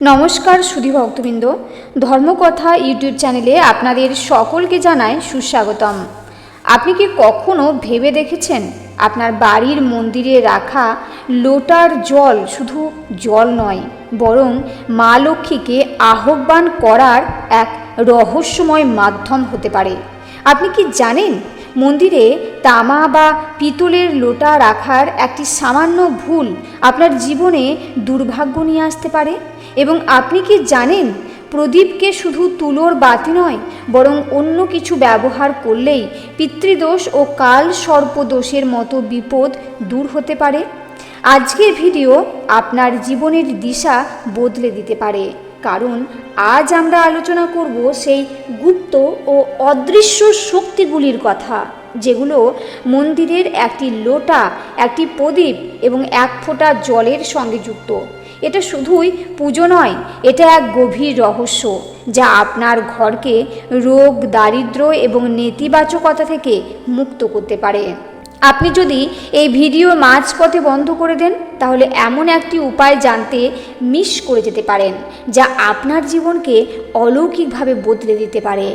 নমস্কার সুধী ভক্তবৃন্দ, ধর্মকথা ইউটিউব চ্যানেলে আপনাদের সকলকে জানাই সুস্বাগতম। আপনি কি কখনো ভেবে দেখেছেন আপনার বাড়ির মন্দিরে রাখা লোটার জল শুধু জল নয়, বরং মা লক্ষ্মীকে আহ্বান করার এক রহস্যময় মাধ্যম হতে পারে? আপনি কি জানেন মন্দিরে তামা বা পিতলের লোটা রাখার একটি সামান্য ভুল আপনার জীবনে দুর্ভাগ্য নিয়ে আসতে পারে? এবং আপনি কি জানেন, প্রদীপকে শুধু তুলোর বাতি নয়, বরং অন্য কিছু ব্যবহার করলেই পিতৃদোষ ও কাল সর্পদোষের মতো বিপদ দূর হতে পারে? আজকের ভিডিও আপনার জীবনের দিশা বদলে দিতে পারে, কারণ আজ আমরা আলোচনা করব সেই গুপ্ত ও অদৃশ্য শক্তিগুলির কথা, যেগুলো মন্দিরের একটি লোটা, একটি প্রদীপ এবং এক ফোঁটা জলের সঙ্গে যুক্ত। এটা শুধুই পুজো নয়, এটা এক গভীর রহস্য যা আপনার ঘরকে রোগ দারিদ্র এবং নেতিবাচকতা থেকে মুক্ত করতে পারে। আপনি যদি এই ভিডিও মাঝপথে বন্ধ করে দেন, তাহলে এমন একটি উপায় জানতে মিস করে যেতে পারেন, যা আপনার জীবনকে অলৌকিকভাবে বদলে দিতে পারে।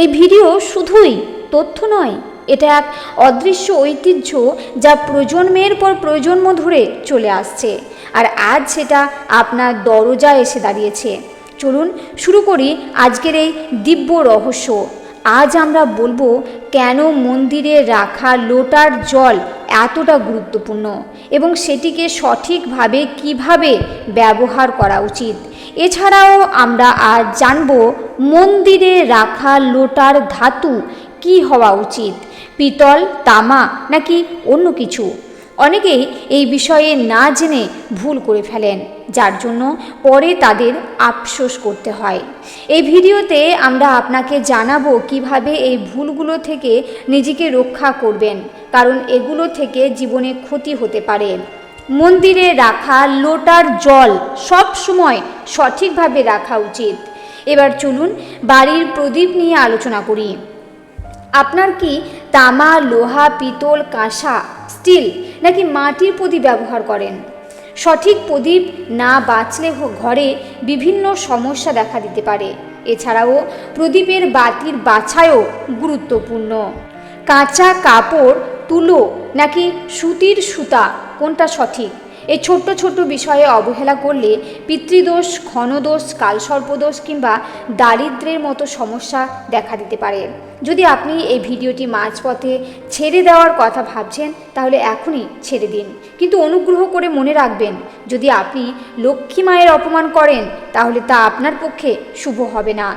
এই ভিডিও শুধুই তথ্য নয় এটা এক অদৃশ্য ঐতিহ্য যা প্রজন্মের পর প্রজন্ম ধরে চলে আসছে। আর আজ সেটা আপনার দরজা এসে দাঁড়িয়েছে। চলুন শুরু করি আজকের এই দিব্য রহস্য। আজ আমরা বলব কেন মন্দিরে রাখা লোটার জল এতটা গুরুত্বপূর্ণ এবং সেটিকে সঠিকভাবে কীভাবে ব্যবহার করা উচিত। এছাড়াও আমরা আজ জানব মন্দিরে রাখা লোটার ধাতু কি হওয়া উচিত। পিতল, তামা নাকি অন্য কিছু? অনেকেই এই বিষয়ে না জেনে ভুল করে ফেলেন, যার জন্য পরে তাদের আফসোস করতে হয়। এই ভিডিওতে আমরা আপনাকে জানাব কীভাবে এই ভুলগুলো থেকে নিজেকে রক্ষা করবেন, কারণ এগুলো থেকে জীবনে ক্ষতি হতে পারে। মন্দিরে রাখা লোটার জল সব সময় সঠিকভাবে রাখা উচিত। এবার চলুন বাড়ির প্রদীপ নিয়ে আলোচনা করি। আপনার কি তামা, লোহা, পিতল, কাঁসা, স্টিল নাকি মাটির প্রদীপ ব্যবহার করেন? সঠিক প্রদীপ না বাঁচলে ঘরে বিভিন্ন সমস্যা দেখা দিতে পারে। এছাড়াও প্রদীপের বাতির বাছাইও গুরুত্বপূর্ণ। কাঁচা কাপড়, তুলো নাকি সুতির সুতা, কোনটা সঠিক? এই ছোট্ট ছোট্ট বিষয়ে অবহেলা করলে পিতৃদোষ, ক্ষণদোষ, কালসর্পদোষ কিংবা দারিদ্র্যের মতো সমস্যা দেখা দিতে পারে। যদি আপনি এই ভিডিওটি মাঝপথে ছেড়ে দেওয়ার কথা ভাবছেন, তাহলে এখনই ছেড়ে দিন। কিন্তু অনুগ্রহ করে মনে রাখবেন, যদি আপনি লক্ষ্মী মায়ের অপমান করেন, তাহলে তা আপনার পক্ষে শুভ হবে না।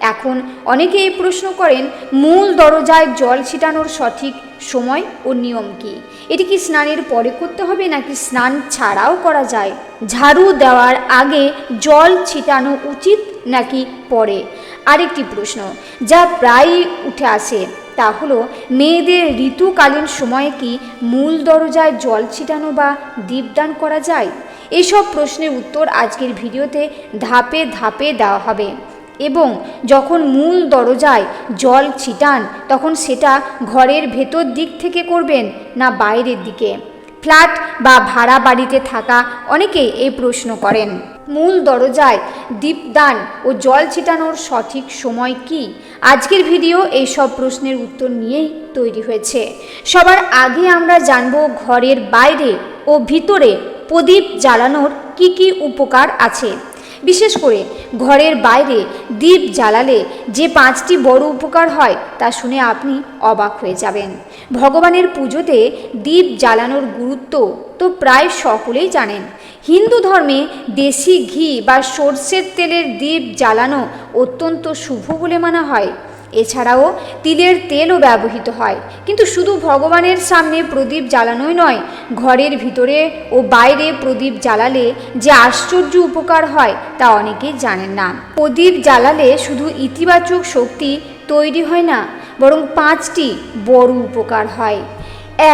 এখন অনেকে এই প্রশ্ন করেন, মূল দরজায় জল ছিটানোর সঠিক সময় ও নিয়ম কি? এটি কি স্নানের পরে করতে হবে নাকি স্নান ছাড়াও করা যায়? ঝাড়ু দেওয়ার আগে জল ছিটানো উচিত নাকি পরে? আরেকটি প্রশ্ন, যা প্রায়ই উঠে আসে, তা হলো, মেয়েদের ঋতুকালীন সময়ে কি মূল দরজায় জল ছিটানো বা দীপদান করা যায়? এসব প্রশ্নের উত্তর আজকের ভিডিওতে ধাপে ধাপে দেওয়া হবে। এবং যখন মূল দরজায় জল ছিটান, তখন সেটা ঘরের ভেতর দিক থেকে করবেন না বাইরের দিকে? ফ্ল্যাট বা ভাড়া বাড়িতে থাকা অনেকেই এই প্রশ্ন করেন। মূল দরজায় দীপদান ও জল ছিটানোর সঠিক সময় কি? আজকের ভিডিও এই সব প্রশ্নের উত্তর নিয়েই তৈরি হয়েছে। সবার আগে আমরা জানব ঘরের বাইরে ও ভিতরে প্রদীপ জ্বালানোর কি কি উপকার আছে। বিশেষ করে ঘরের বাইরে দ্বীপ জ্বালালে যে পাঁচটি বড় উপকার হয় তা শুনে আপনি অবাক হয়ে যাবেন। ভগবানের পুজোতে দ্বীপ জ্বালানোর গুরুত্ব তো প্রায় সকলেই জানেন। হিন্দু ধর্মে দেশি ঘি বা সর্ষের তেলের দ্বীপ জ্বালানো অত্যন্ত শুভ বলে মানা হয়। এছাড়াও তিলের তেলও ব্যবহৃত হয়। কিন্তু শুধু ভগবানের সামনে প্রদীপ জ্বালানোই নয়, ঘরের ভিতরে ও বাইরে প্রদীপ জ্বালালে যে আশ্চর্য উপকার হয় তা অনেকেই জানেন না। প্রদীপ জ্বালালে শুধু ইতিবাচক শক্তি তৈরি হয় না, বরং পাঁচটি বড় উপকার হয়।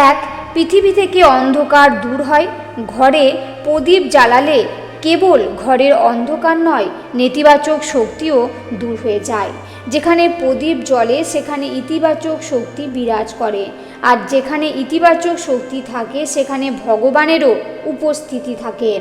এক, পৃথিবী থেকে অন্ধকার দূর হয়। ঘরে প্রদীপ জ্বালালে কেবল ঘরের অন্ধকার নয়, নেতিবাচক শক্তিও দূর হয়ে যায়। যেখানে প্রদীপ জ্বলে, সেখানে ইতিবাচক শক্তি বিরাজ করে। আর যেখানে ইতিবাচক শক্তি থাকে, সেখানে ভগবানেরও উপস্থিতি থাকে।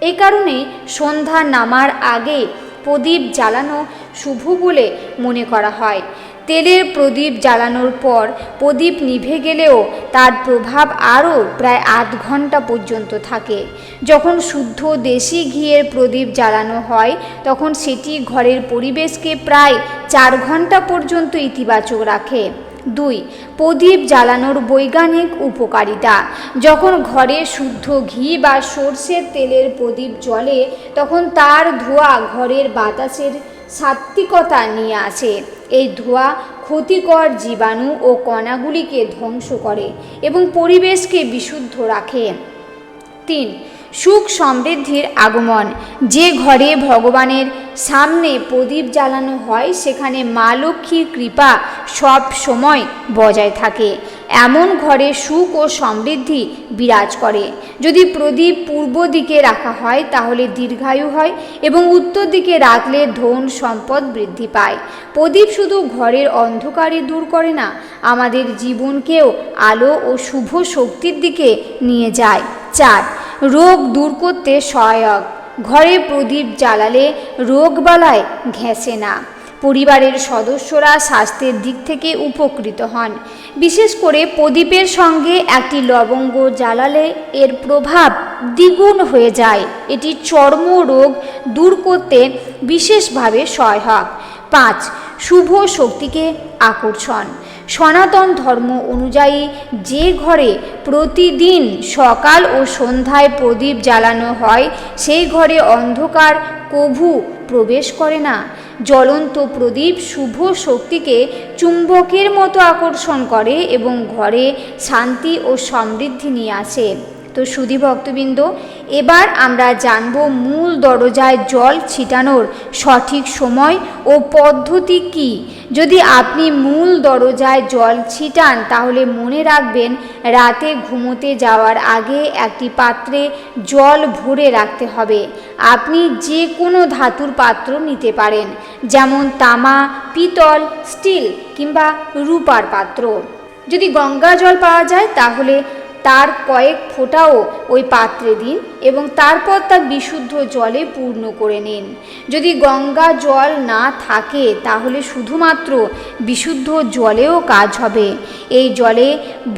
এ কারণে সন্ধ্যা নামার আগে প্রদীপ জ্বালানো শুভ বলে মনে করা হয়। তেলের প্রদীপ জ্বালানোর পর প্রদীপ নিভে গেলেও তার প্রভাব আরও প্রায় আধ ঘণ্টা পর্যন্ত থাকে। যখন শুদ্ধ দেশি ঘিয়ের প্রদীপ জ্বালানো হয়, তখন সেটি ঘরের পরিবেশকে প্রায় চার ঘণ্টা পর্যন্ত ইতিবাচক রাখে। দুই, প্রদীপ জ্বালানোর বৈজ্ঞানিক উপকারিতা। যখন ঘরে শুদ্ধ ঘি বা সর্ষের তেলের প্রদীপ জ্বলে, তখন তার ধোঁয়া ঘরের বাতাসের সাত্ত্বিকতা নিয়ে আসে। এই ধোঁয়া ক্ষতিকর জীবাণু ও কণাগুলিকে ধ্বংস করে এবং পরিবেশকে বিশুদ্ধ রাখে। তিন, সুখ সমৃদ্ধির আগমন। যে ঘরে ভগবানের সামনে প্রদীপ জ্বালানো হয়, সেখানে মা লক্ষ্মীর কৃপা সব সময় বজায় থাকে। এমন ঘরে সুখ ও সমৃদ্ধি বিরাজ করে। যদি প্রদীপ পূর্ব দিকে রাখা হয়, তাহলে দীর্ঘায়ু হয় এবং উত্তর দিকে রাখলে ধন সম্পদ বৃদ্ধি পায়। প্রদীপ শুধু ঘরের অন্ধকারই দূর করে না, আমাদের জীবনকেও আলো ও শুভ শক্তির দিকে নিয়ে যায়। চার, রোগ দূর করতে সহায়ক। ঘরে প্রদীপ জ্বালালে রোগবালায় ঘেঁষে না। পরিবারের সদস্যরা স্বাস্থ্যের দিক থেকে উপকৃত হন। বিশেষ করে প্রদীপের সঙ্গে একটি লবঙ্গ জ্বালালে এর প্রভাব দ্বিগুণ হয়ে যায়। এটি চর্ম রোগ দূর করতে বিশেষভাবে সহায়ক। পাঁচ, শুভ শক্তিকে আকর্ষণ। সনাতন ধর্ম অনুযায়ী যে ঘরে প্রতিদিন সকাল ও সন্ধ্যায় প্রদীপ জ্বালানো হয়, সেই ঘরে অন্ধকার কভু প্রবেশ করে না। জ্বলন্ত প্রদীপ শুভ শক্তিকে চুম্বকের মতো আকর্ষণ করে এবং ঘরে শান্তি ও সমৃদ্ধি নিয়ে আসে। তো সুধী ভক্তবৃন্দ, এবার আমরা জানব মূল দরজায় জল ছিটানোর সঠিক সময় ও পদ্ধতি কি। যদি আপনি মূল দরজায় জল ছিটান, তাহলে মনে রাখবেন রাতে ঘুমোতে যাওয়ার আগে একটি পাত্রে জল ভরে রাখতে হবে। আপনি যে কোনো ধাতুর পাত্র নিতে পারেন, যেমন তামা, পিতল, স্টিল কিংবা রূপার পাত্র। যদি গঙ্গা জল পাওয়া যায়, তাহলে তার কয়েক ফোঁটাও ওই পাত্রে দিন। এবং তারপর তা বিশুদ্ধ জলে পূর্ণ করে নিন। যদি গঙ্গা জল না থাকে, তাহলে শুধুমাত্র বিশুদ্ধ জলেও কাজ হবে। এই জলে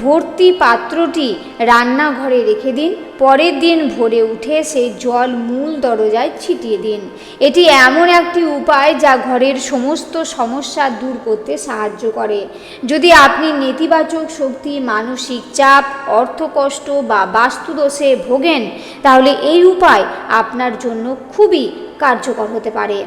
ভর্তি পাত্রটি রান্নাঘরে রেখে দিন, পরের দিন ভোরে উঠে সেই জল মূল দরজায় ছিটিয়ে দিন। এটি এমন একটি উপায় যা ঘরের সমস্ত সমস্যা দূর করতে সাহায্য করে। যদি আপনি নেতিবাচক শক্তি, মানসিক চাপ, অর্থকষ্ট বা বাস্তুদোষে ভোগেন, তাহলে এই উপায় আপনার জন্য খুবই কার্যকর হতে পারে।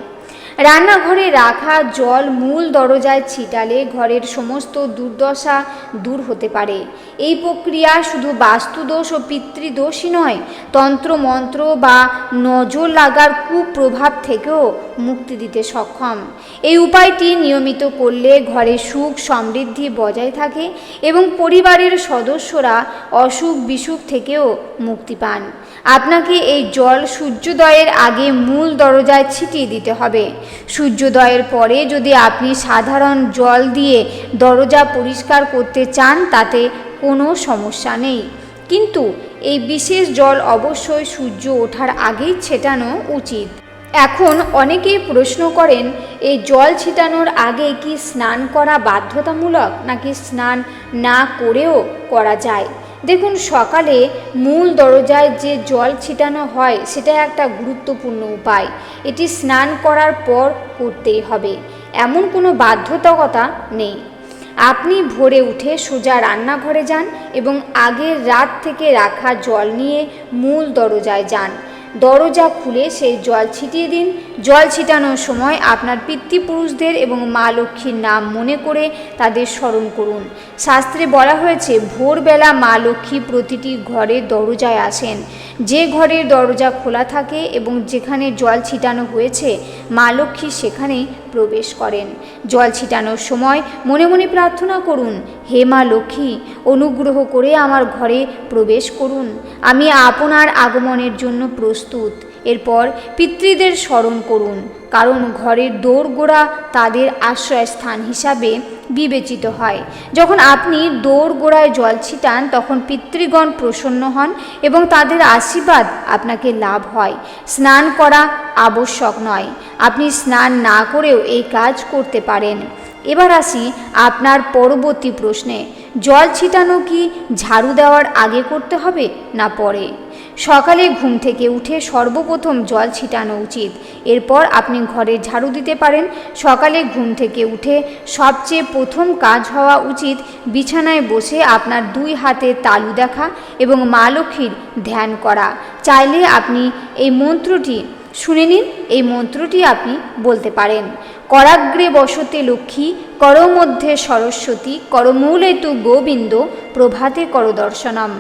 রান্নাঘরে রাখা জল মূল দরজায় ছিটালে ঘরের সমস্ত দুর্দশা দূর হতে পারে। এই প্রক্রিয়া শুধু বাস্তুদোষ ও পিতৃদোষই নয় তন্ত্র মন্ত্র বা নজর লাগার কুপ্রভাব থেকেও মুক্তি দিতে সক্ষম। এই উপায়টি নিয়মিত করলে ঘরে সুখ সমৃদ্ধি বজায় থাকে এবং পরিবারের সদস্যরা অসুখ বিসুখ থেকেও মুক্তি পান। আপনাকে এই জল সূর্যোদয়ের আগে মূল দরজায় ছিটিয়ে দিতে হবে। সূর্যোদয়ের পরে যদি আপনি সাধারণ জল দিয়ে দরজা পরিষ্কার করতে চান, তাতে কোনো সমস্যা নেই। কিন্তু এই বিশেষ জল অবশ্যই সূর্য ওঠার আগেই ছেটানো উচিত। এখন অনেকেই প্রশ্ন করেন, এই জল ছিটানোর আগে কি স্নান করা বাধ্যতামূলক নাকি স্নান না করেও করা যায়? দেখুন, সকালে মূল দরজায় যে জল ছিটানো হয়, সেটা একটা গুরুত্বপূর্ণ উপায়। এটি স্নান করার পর করতেই হবে। এমন কোনো বাধ্যতাকতা নেই। আপনি ভোরে উঠে সোজা রান্নাঘরে যান এবং আগের রাত থেকে রাখা জল নিয়ে মূল দরজায় যান। দরজা খুলে সেই জল ছিটিয়ে দিন। জল ছিটানোর সময় আপনার পিতৃপুরুষদের এবং মা লক্ষ্মীর নাম মনে করে তাদের স্মরণ করুন। শাস্ত্রে বলা হয়েছে, ভোরবেলা মা লক্ষ্মী প্রতিটি ঘরের দরজায় আসেন। যে ঘরের দরজা খোলা থাকে এবং যেখানে জল ছিটানো হয়েছে, মা লক্ষ্মী সেখানেই প্রবেশ করেন। জল ছিটানোর সময় মনে মনে প্রার্থনা করুন, হে মা লক্ষ্মী, অনুগ্রহ করে আমার ঘরে প্রবেশ করুন। আমি আপনার আগমনের জন্য প্রস্তুত। এরপর পিতৃদের স্মরণ করুন, কারণ ঘরের দোরগোড়া তাদের আশ্রয়স্থান হিসাবে বিবেচিত হয়। যখন আপনি দোরগোড়ায় জল ছিটান, তখন পিতৃগণ প্রসন্ন হন এবং তাদের আশীর্বাদ আপনাকে লাভ হয়। স্নান করা আবশ্যক নয়। আপনি স্নান না করেও এই কাজ করতে পারেন। এবার আসি আপনার পরবর্তী প্রশ্নে। জল ছিটানো কি ঝাড়ু দেওয়ার আগে করতে হবে না পরে? সকালে ঘুম থেকে উঠে সর্বপ্রথম জল ছিটানো উচিত। এরপর আপনি ঘরে ঝাড়ু দিতে পারেন। সকালে ঘুম থেকে উঠে সবচেয়ে প্রথম কাজ হওয়া উচিত বিছানায় বসে আপনার দুই হাতে তালু দেখা এবং মা লক্ষ্মীর ধ্যান করা। চাইলে আপনি এই মন্ত্রটি শুনে নিন। এই মন্ত্রটি আপনি বলতে পারেন, করাগ্রে বসতে লক্ষ্মী করমধ্যে সরস্বতী করমূলে তু গোবিন্দ, প্রভাতে করদর্শনম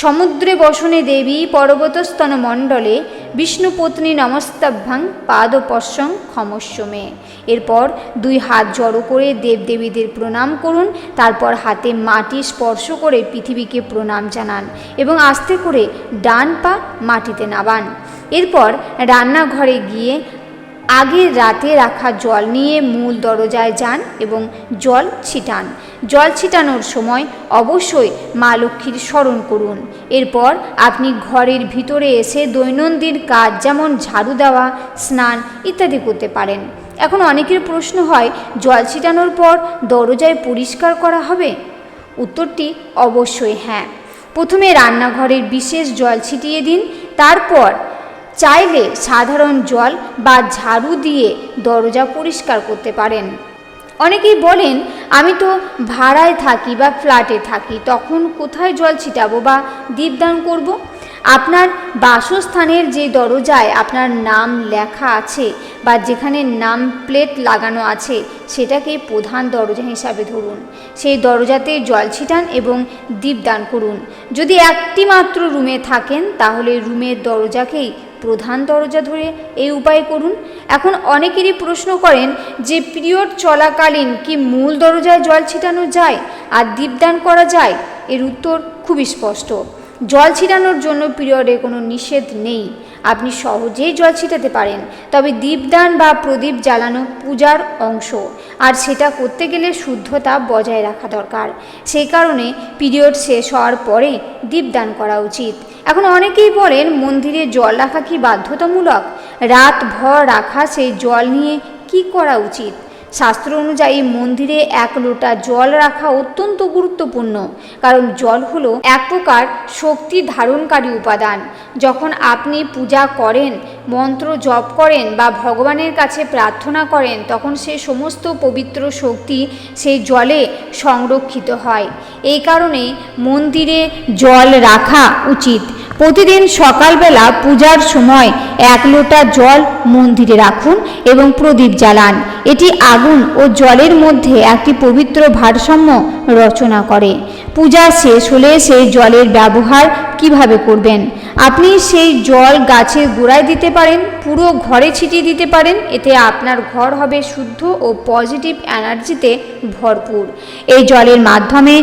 সমুদ্রে বসনে দেবী পর্বতস্তন মণ্ডলে বিষ্ণুপত্নী নমস্তাভ্যাং পাদপশ্যং ক্ষমস্যমে এরপর দুই হাত জড়ো করে দেবদেবীদের প্রণাম করুন, তারপর হাতে মাটি স্পর্শ করে পৃথিবীকে প্রণাম জানান এবং আস্তে করে ডান পা মাটিতে নাবান। এরপর রান্নাঘরে গিয়ে আগের রাতে রাখা জল নিয়ে মূল দরজায় যান এবং জল ছিটান। জল ছিটানোর সময় অবশ্যই মা লক্ষ্মীর স্মরণ করুন। এরপর আপনি ঘরের ভিতরে এসে দৈনন্দিন কাজ যেমন ঝাড়ু দেওয়া, স্নান ইত্যাদি করতে পারেন। এখন অনেকের প্রশ্ন হয়, জল ছিটানোর পর দরজায় পরিষ্কার করা হবে? উত্তরটি অবশ্যই হ্যাঁ। প্রথমে রান্নাঘরের বিশেষ জল ছিটিয়ে দিন, তারপর চাইলে সাধারণ জল বা ঝাড়ু দিয়ে দরজা পরিষ্কার করতে পারেন। অনেকেই বলেন, আমি তো ভাড়ায় থাকি বা ফ্ল্যাটে থাকি, তখন কোথায় জল ছিটাবো বা দীপদান করব। আপনার বাসস্থানের যে দরজায় আপনার নাম লেখা আছে বা যেখানে নাম প্লেট লাগানো আছে, সেটাকে প্রধান দরজা হিসাবে ধরুন সেই দরজাতে জল ছিটান এবং দীপদান করুন যদি একটি মাত্র রুমে থাকেন, তাহলে রুমের দরজাকেই প্রধান দরজা ধরে এই উপায় করুন। এখন অনেকেরই প্রশ্ন করেন যে, পিরিয়ড চলাকালীন কি মূল দরজায় জল ছিটানো যায় আর দীপদান করা যায়? এর উত্তর খুবই স্পষ্ট। জল ছিটানোর জন্য পিরিয়ডে কোনো নিষেধ নেই। আপনি সহজেই জল ছিটাতে পারেন। তবে দীপদান বা প্রদীপ জ্বালানো পূজার অংশ। আর সেটা করতে গেলে শুদ্ধতা বজায় রাখা দরকার। সেই কারণে পিরিয়ড শেষ হওয়ার পরে দীপদান করা উচিত। এখন অনেকেই বলেন, মন্দিরে জল রাখা কি বাধ্যতামূলক? রাত ভর রাখা সেই জল নিয়ে কি করা উচিত? শাস্ত্র অনুযায়ী মন্দিরে এক লোটা জল রাখা অত্যন্ত গুরুত্বপূর্ণ, কারণ জল হলো এক প্রকার শক্তি ধারণকারী উপাদান। যখন আপনি পূজা করেন মন্ত্র জপ করেন বা ভগবানের কাছে প্রার্থনা করেন, তখন সে সমস্ত পবিত্র শক্তি সেই জলে সংরক্ষিত হয়। এই কারণে মন্দিরে জল রাখা উচিত। প্রতিদিন সকালবেলা পূজার সময় এক লোটা জল মন্দিরে রাখুন এবং প্রদীপ জ্বালান। এটি আগুন ও জলের মধ্যে একটি পবিত্র ভারসাম্য রচনা করে। পূজা শেষ হলে সেই জলের ব্যবহার কীভাবে করবেন? আপনি সেই জল গাছের গোড়ায় দিতে পারেন, পুরো ঘরে ছিটিয়ে দিতে পারেন, এতে আপনার ঘর হবে শুদ্ধ ও পজিটিভ এনার্জিতে ভরপুর। এই জলের মাধ্যমে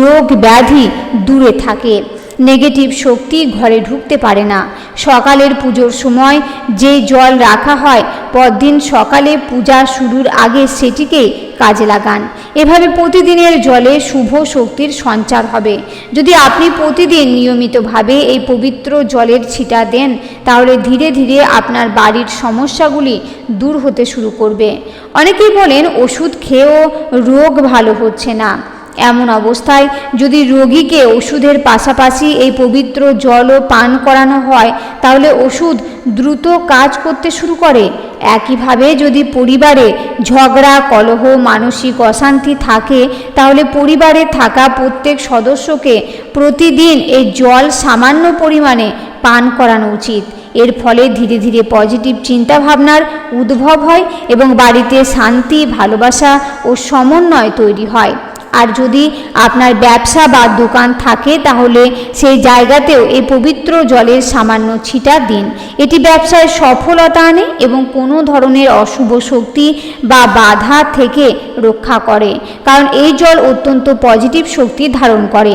রোগ ব্যাধি দূরে থাকে। নেগেটিভ শক্তি ঘরে ঢুকতে পারে না। সকালের পুজোর সময় যে জল রাখা হয়, পরদিন সকালে পূজা শুরুর আগে সেটিকে কাজে লাগান। এভাবে প্রতিদিনের জলে শুভ শক্তির সঞ্চার হবে। যদি আপনি প্রতিদিন নিয়মিতভাবে এই পবিত্র জলের ছিটা দেন, তাহলে ধীরে ধীরে আপনার বাড়ির সমস্যাগুলি দূর হতে শুরু করবে। অনেকেই বলেন, ওষুধ খেয়েও রোগ ভালো হচ্ছে না। এমন অবস্থায় যদি রোগীকে ওষুধের পাশাপাশি এই পবিত্র জলও পান করানো হয়, তাহলে ওষুধ দ্রুত কাজ করতে শুরু করে। একইভাবে যদি পরিবারে ঝগড়া, কলহ, মানসিক অশান্তি থাকে, তাহলে পরিবারে থাকা প্রত্যেক সদস্যকে প্রতিদিন এই জল সামান্য পরিমাণে পান করানো উচিত। এর ফলে ধীরে ধীরে পজিটিভ চিন্তাভাবনার উদ্ভব হয় এবং বাড়িতে শান্তি, ভালোবাসা ও সমন্বয় তৈরি হয়। আর যদি আপনার ব্যবসা বা দোকান থাকে, তাহলে সেই জায়গাতেও এই পবিত্র জলের সামান্য ছিটা দিন। এটি ব্যবসায় সফলতা আনে এবং কোনো ধরনের অশুভ শক্তি বা বাধা থেকে রক্ষা করে, কারণ এই জল অত্যন্ত পজিটিভ শক্তি ধারণ করে।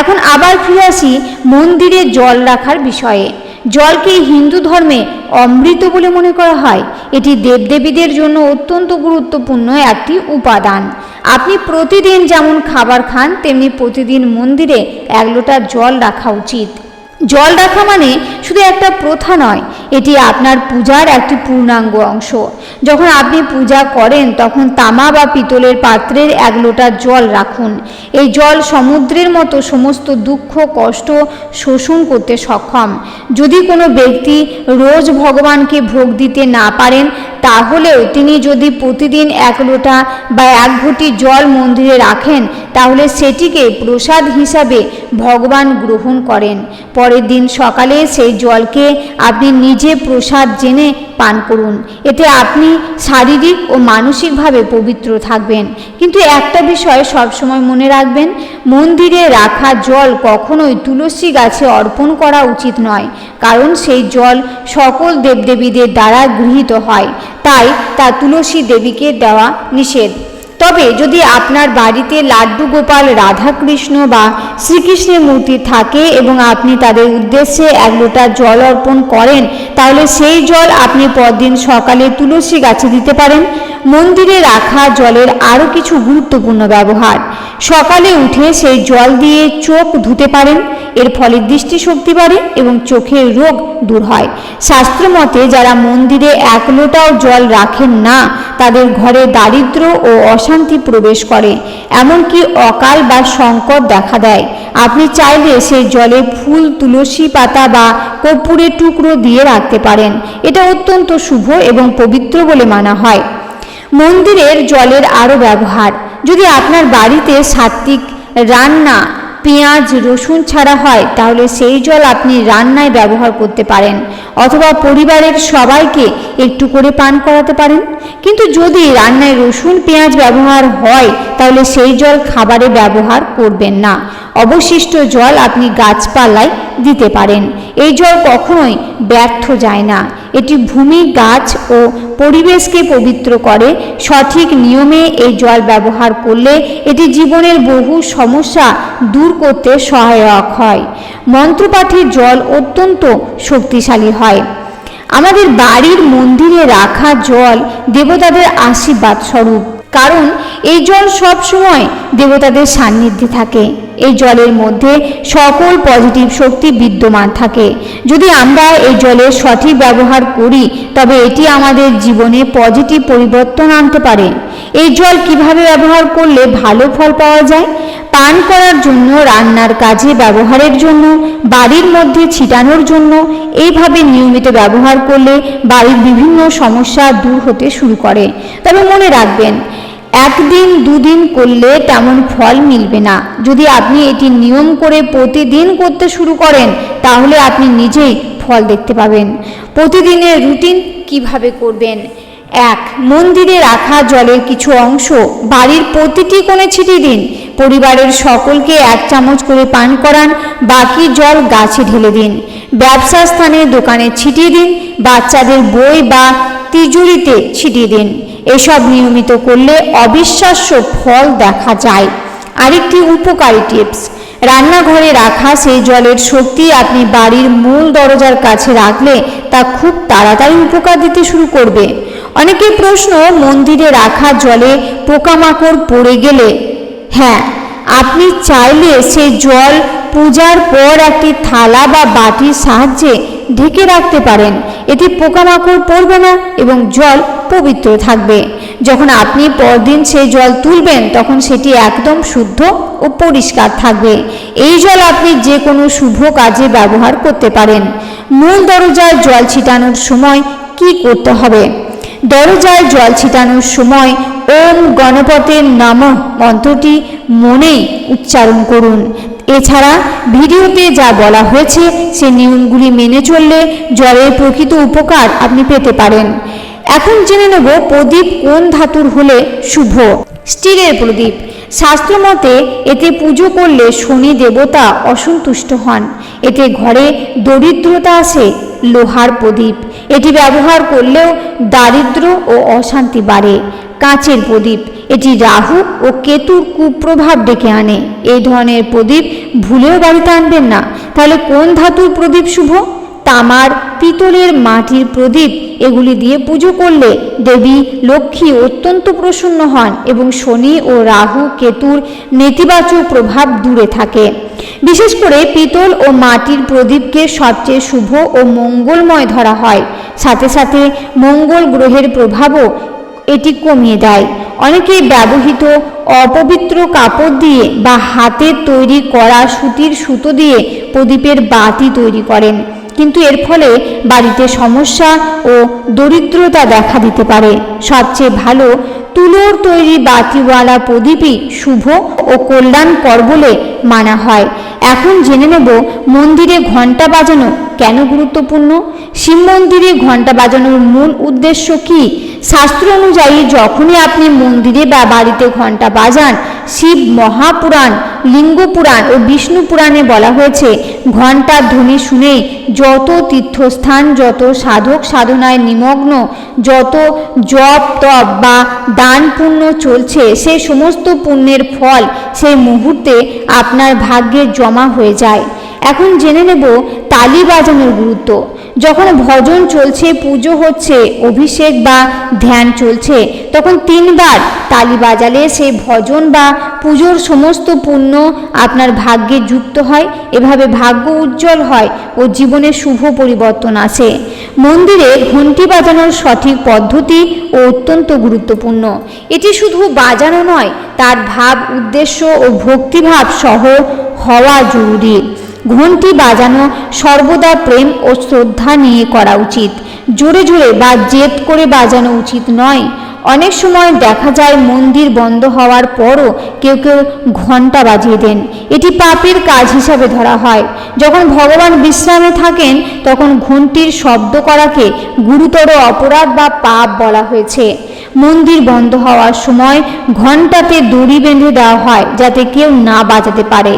এখন আবার ফিরে আসি মন্দিরে জল রাখার বিষয়ে। জলকে হিন্দু ধর্মে অমৃত বলে মনে করা হয়। এটি দেবদেবীদের জন্য অত্যন্ত গুরুত্বপূর্ণ একটি উপাদান। আপনি প্রতিদিন যেমন খাবার খান, তেমনি প্রতিদিন মন্দিরে এক লোটা জল রাখা উচিত। জল রাখা মানে শুধু একটা প্রথা নয় এটি আপনার পূজার একটি পূর্ণাঙ্গ অংশ। যখন আপনি পূজা করেন, তখন তামা বা পিতলের পাত্রের এক লোটা জল রাখুন। এই জল সমুদ্রের মতো সমস্ত দুঃখ, কষ্ট শোষণ করতে সক্ষম। যদি কোনো ব্যক্তি রোজ ভগবানকে ভোগ দিতে না পারেন, তাহলেও তিনি যদি প্রতিদিন এক লোটা বা এক ঘটি জল মন্দিরে রাখেন, তাহলে সেটিকে প্রসাদ হিসাবে ভগবান গ্রহণ করেন। পরের দিন সকালে সেই জলকে আপনি নিজে প্রসাদ জেনে পান করুন, এতে আপনি শারীরিক ও মানসিকভাবে পবিত্র থাকবেন। কিন্তু একটা বিষয় সবসময় মনে রাখবেন, মন্দিরে রাখা জল কখনোই তুলসী গাছে অর্পণ করা উচিত নয়, কারণ সেই জল সকল দেবদেবীদের দ্বারা গৃহীত হয়, তাই তা তুলসী দেবীকে দেওয়া নিষেধ। তবে যদি আপনার বাড়িতে লাড্ডু গোপাল রাধাকৃষ্ণ বা শ্রীকৃষ্ণের মূর্তি থাকে এবং আপনি তাদের উদ্দেশ্যে এক লোটা জল অর্পণ করেন, তাহলে সেই জল আপনি পরদিন সকালে তুলসী গাছে দিতে পারেন। মন্দিরে রাখা জলের আরও কিছু গুরুত্বপূর্ণ ব্যবহার। সকালে উঠে সেই জল দিয়ে চোখ ধুতে পারেন, এর ফলে দৃষ্টিশক্তি বাড়ে এবং চোখের রোগ দূর হয়। শাস্ত্র মতে যারা মন্দিরে এক লোটাও জল রাখেন না তাদের ঘরে দারিদ্র ও অশান্তি প্রবেশ করে, এমনকি অকাল বা সংকট দেখা দেয়। আপনি চাইলে সেই জলে ফুল, তুলসী পাতা বা কর্পূরের টুকরো দিয়ে রাখতে পারেন। এটা অত্যন্ত শুভ এবং পবিত্র বলে মানা হয়। মন্দিরের জলের আরও ব্যবহার। যদি আপনার বাড়িতে সাত্ত্বিক রান্না পেঁয়াজ, রসুন ছাড়া হয়, তাহলে সেই জল আপনি রান্নায় ব্যবহার করতে পারেন। অথবা পরিবারের সবাইকে একটু করে পান করাতে পারেন। কিন্তু যদি রান্নায় রসুন, পেঁয়াজ ব্যবহার হয় তাহলে সেই জল খাবারে ব্যবহার করবেন না। অবশিষ্ট জল আপনি গাছপালায় দিতে পারেন। এই জল কখনোই ব্যর্থ যায় না। এটি ভূমি, গাছ ও পরিবেশকে পবিত্র করে। সঠিক নিয়মে এই জল ব্যবহার করলে এটি জীবনের বহু সমস্যা দূর করতে সহায়ক হয়। মন্ত্রপাঠের জল অত্যন্ত শক্তিশালী হয়। আমাদের বাড়ির মন্দিরে রাখা জল দেবতাদের আশীর্বাদ স্বরূপ। কারণ এই জল সব সময় দেবতাদের সান্নিধ্যে থাকে। এই জলের মধ্যে সকল পজিটিভ শক্তি বিদ্যমান থাকে। যদি আমরা এই জলের সঠিক ব্যবহার করি, তবে এটি আমাদের জীবনে পজিটিভ পরিবর্তন আনতে পারে। এই জল কীভাবে ব্যবহার করলে ভালো ফল পাওয়া যায়? পান করার জন্য, রান্নার কাজে ব্যবহারের জন্য, বাড়ির মধ্যে ছিটানোর জন্য, এইভাবে নিয়মিত ব্যবহার করলে বাড়ির বিভিন্ন সমস্যা দূর হতে শুরু করে। তবে মনে রাখবেন একদিন, দুদিন করলে তেমন ফল মিলবে না। যদি আপনি এটি নিয়ম করে প্রতিদিন করতে শুরু করেন, তাহলে আপনি নিজেই ফল দেখতে পাবেন। প্রতিদিনের রুটিন কীভাবে করবেন? এক, মন্দিরে রাখা জলের কিছু অংশ বাড়ির প্রতিটি কোণে ছিটিয়ে দিন। পরিবারের সকলকে এক চামচ করে পান করান, বাকি জল গাছে ঢেলে দিন। ব্যবসা স্থানে দোকানে ছিটিয়ে দিন, বাচ্চাদের বই বা তিজুরিতে ছিটিয়ে দিন। এসব নিয়মিত করলে অবিশ্বাস্য ফল দেখা যায়। আরেকটি উপকারী টিপস, রান্নাঘরে রাখা সেই জলের শক্তি আপনি বাড়ির মূল দরজার কাছে রাখলে তা খুব তাড়াতাড়ি উপকার দিতে শুরু করবে। অনেকের প্রশ্ন, মন্দিরে রাখা জলে পোকামাকড় পড়ে গেলে? হ্যাঁ আপনি চাইলে সেই জল পূজার পর একটি থালা বা বাটির সাহায্যে ঢেকে রাখতে পারেন। এতে পোকামাকড় পড়বে না এবং জল পবিত্র থাকবে। যখন আপনি পরদিন সেই জল তুলবেন, তখন সেটি একদম শুদ্ধ ও পরিষ্কার থাকবে। এই জল আপনি যে কোনো শুভ কাজে ব্যবহার করতে পারেন। মূল দরজায় জল ছিটানোর সময় কি করতে হবে? দরজায় জল ছিটানোর সময় ওম গণপতের নাম মন্ত্রটি মনেই উচ্চারণ করুন। এছাড়া ভিডিওতে যা বলা হয়েছে, সে নিয়মগুলি মেনে চললে জলের প্রকৃত উপকার আপনি পেতে পারেন। এখন জেনে নেব প্রদীপ কোন ধাতুর হলে শুভ। স্টিলের প্রদীপ। শাস্ত্রমতে এতে পুজো করলে শনি দেবতা অসন্তুষ্ট হন। এতে ঘরে দরিদ্রতা আসে লোহার প্রদীপ। এটি ব্যবহার করলেও দারিদ্র ও অশান্তি বাড়ে। কাঁচের প্রদীপ, এটি রাহু ও কেতুর কুপ্রভাব ডেকে আনে। এই ধরনের প্রদীপ ভুলেও বাড়িতে আনবেন না। তাহলে কোন ধাতুর প্রদীপ শুভ? তামার, পিতলের মাটির প্রদীপ, এগুলি দিয়ে পুজো করলে দেবী লক্ষ্মী অত্যন্ত প্রসন্ন হন এবং শনি ও রাহু, কেতুর নেতিবাচক প্রভাব দূরে থাকে। বিশেষ করে পিতল ও মাটির প্রদীপকে সবচেয়ে শুভ ও মঙ্গলময় ধরা হয়। সাথে সাথে মঙ্গল গ্রহের প্রভাবও এটি কমিয়ে দেয়। অনেকেই ব্যবহৃত অপবিত্র কাপড় দিয়ে বা হাতের তৈরি করা সুতির সুতো দিয়ে প্রদীপের বাতি তৈরি করেন। কিন্তু এর ফলে বাড়িতে সমস্যা ও দরিদ্রতা দেখা দিতে পারে। সবচেয়ে ভালো তুলোর তৈরি বাতিওয়ালা প্রদীপই শুভ ও কল্যাণকর বলে মানা হয়। এখন জেনে নেব মন্দিরে ঘণ্টা বাজানো কেন গুরুত্বপূর্ণ? শিব মন্দিরে ঘণ্টা বাজানোর মূল উদ্দেশ্য কি? শাস্ত্র অনুযায়ী যখনই আপনি মন্দিরে বা বাড়িতে ঘণ্টা বাজান, শিব মহাপুরাণ লিঙ্গ পুরাণ ও বিষ্ণু পুরাণে বলা হয়েছে ঘণ্টার ধ্বনি শুনেই যত তীর্থস্থান, যত সাধক সাধনায় নিমগ্ন, যত জপ তপ বা দান পুণ্য চলছে, সে সমস্ত পুণ্যের ফল সেই মুহূর্তে আপনার ভাগ্যে জমা হয়ে যায়। এখন জেনে নেব তালি বাজানোর গুরুত্ব। যখন ভজন চলছে, পুজো হচ্ছে, অভিষেক বা ধ্যান চলছে, তখন তিনবার তালি বাজালে সেই ভজন বা পুজোর সমস্ত পুণ্য আপনার ভাগ্যে যুক্ত হয়। এভাবে ভাগ্য উজ্জ্বল হয় ও জীবনে শুভ পরিবর্তন আসে। মন্দিরে ঘণ্টি বাজানোর সঠিক পদ্ধতি ও অত্যন্ত গুরুত্বপূর্ণ। এটি শুধু বাজানো নয়, তার ভাব, উদ্দেশ্য ও ভক্তিভাব সহ হওয়া জরুরি। ঘণ্টি বাজানো সর্বদা প্রেম ও শ্রদ্ধা নিয়ে করা উচিত। জোরে জোরে বা জেদ করে বাজানো উচিত নয়। অনেক সময় দেখা যায় মন্দির বন্ধ হওয়ার পরও কেউ কেউ ঘণ্টা বাজিয়ে দেন। এটি পাপের কাজ হিসাবে ধরা হয়। যখন ভগবান বিশ্রামে থাকেন, তখন ঘণ্টির শব্দ করাকে গুরুতর অপরাধ বা পাপ বলা হয়েছে। মন্দির বন্ধ হওয়ার সময় ঘণ্টাতে দড়ি বেঁধে দেওয়া হয় যাতে কেউ না বাজাতে পারে।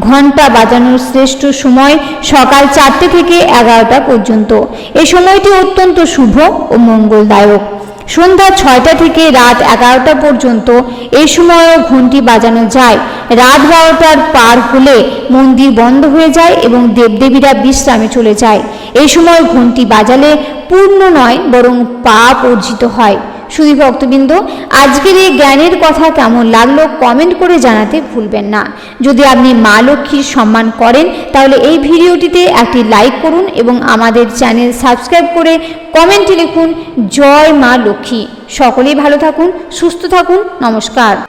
ঘণ্টা বাজানোর শ্রেষ্ঠ সময় সকাল চারটে থেকে এগারোটা পর্যন্ত। এ সময়টি অত্যন্ত শুভ ও মঙ্গলদায়ক। সন্ধ্যা ছয়টা থেকে রাত এগারোটা পর্যন্ত এ সময়ও ঘন্টি বাজানো যায়। রাত বারোটার পার হলে মন্দির বন্ধ হয়ে যায় এবং দেবদেবীরা বিশ্রামে চলে যায়। এই সময় ঘন্টি বাজালে পূর্ণ নয়, বরং পাপ অর্জিত হয়। শুধু ভক্তবৃন্দ, আজকের এই জ্ঞানের কথা কেমন লাগল কমেন্ট করে জানাতে ভুলবেন না। যদি আপনি মা লক্ষ্মীর সম্মান করেন, তাহলে এই ভিডিওটিতে একটি লাইক করুন এবং আমাদের চ্যানেল সাবস্ক্রাইব করে কমেন্টে লিখুন, জয় মা লক্ষ্মী। সকলেই ভালো থাকুন, সুস্থ থাকুন, নমস্কার।